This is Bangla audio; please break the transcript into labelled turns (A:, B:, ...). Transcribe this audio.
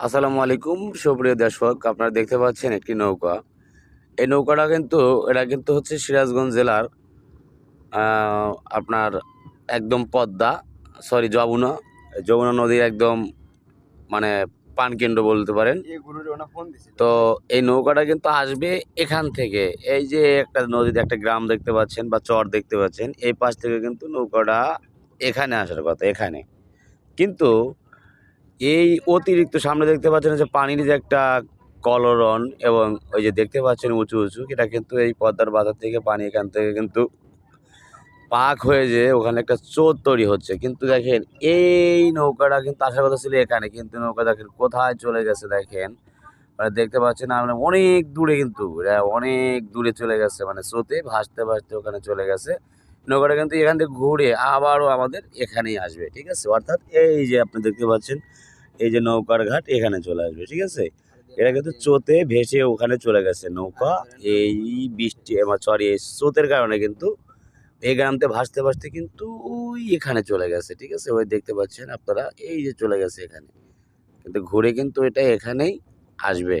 A: আসসালামু আলাইকুম সুপ্রিয় দর্শক আপনারা দেখতে পাচ্ছেন একটি নৌকা। এই নৌকাটা কিন্তু এটা কিন্তু হচ্ছে সিরাজগঞ্জ জেলার আপনার একদম পদ্মা সরি যমুনা যমুনা নদীর একদম মানে পানকেন্দ্র বলতে পারেন। তো এই নৌকাটা কিন্তু আসবে এখান থেকে। এই যে একটা নদীতে একটা গ্রাম দেখতে পাচ্ছেন বা চর দেখতে পাচ্ছেন এই পাশ থেকে কিন্তু নৌকাটা এখানে আসার কথা এখানে। কিন্তু এই অতিরিক্ত সামনে দেখতে পাচ্ছেন যে পানির যে একটা কলরন এবং ওই যে দেখতে পাচ্ছেন উঁচু উঁচু, এটা কিন্তু এই পদ্মার বাজার থেকে পানি এখান থেকে কিন্তু পাক হয়ে যে ওখানে একটা চোর তৈরি হচ্ছে। কিন্তু দেখেন, এই নৌকাটা কিন্তু আসার কথা ছিল এখানে, কিন্তু নৌকা দেখেন কোথায় চলে গেছে দেখেন। মানে দেখতে পাচ্ছেন আমরা অনেক দূরে কিন্তু অনেক দূরে চলে গেছে মানে স্রোতে ভাসতে ভাসতে ওখানে চলে গেছে। নৌকাটা কিন্তু এখান থেকে ঘুরে আবারও আমাদের এখানেই আসবে, ঠিক আছে? অর্থাৎ এই যে আপনি দেখতে পাচ্ছেন, এই যে নৌকার ঘাট এখানে চলে আসবে, ঠিক আছে? এটা কিন্তু চোতে ভেসে ওখানে চলে গেছে নৌকা। এই বৃষ্টি সরি এই স্রোতের কারণে কিন্তু এই গ্রামতে ভাসতে ভাসতে কিন্তু ওই এখানে চলে গেছে, ঠিক আছে? ওই দেখতে পাচ্ছেন আপনারা, এই যে চলে গেছে এখানে। কিন্তু ঘুরে কিন্তু এটা এখানেই আসবে।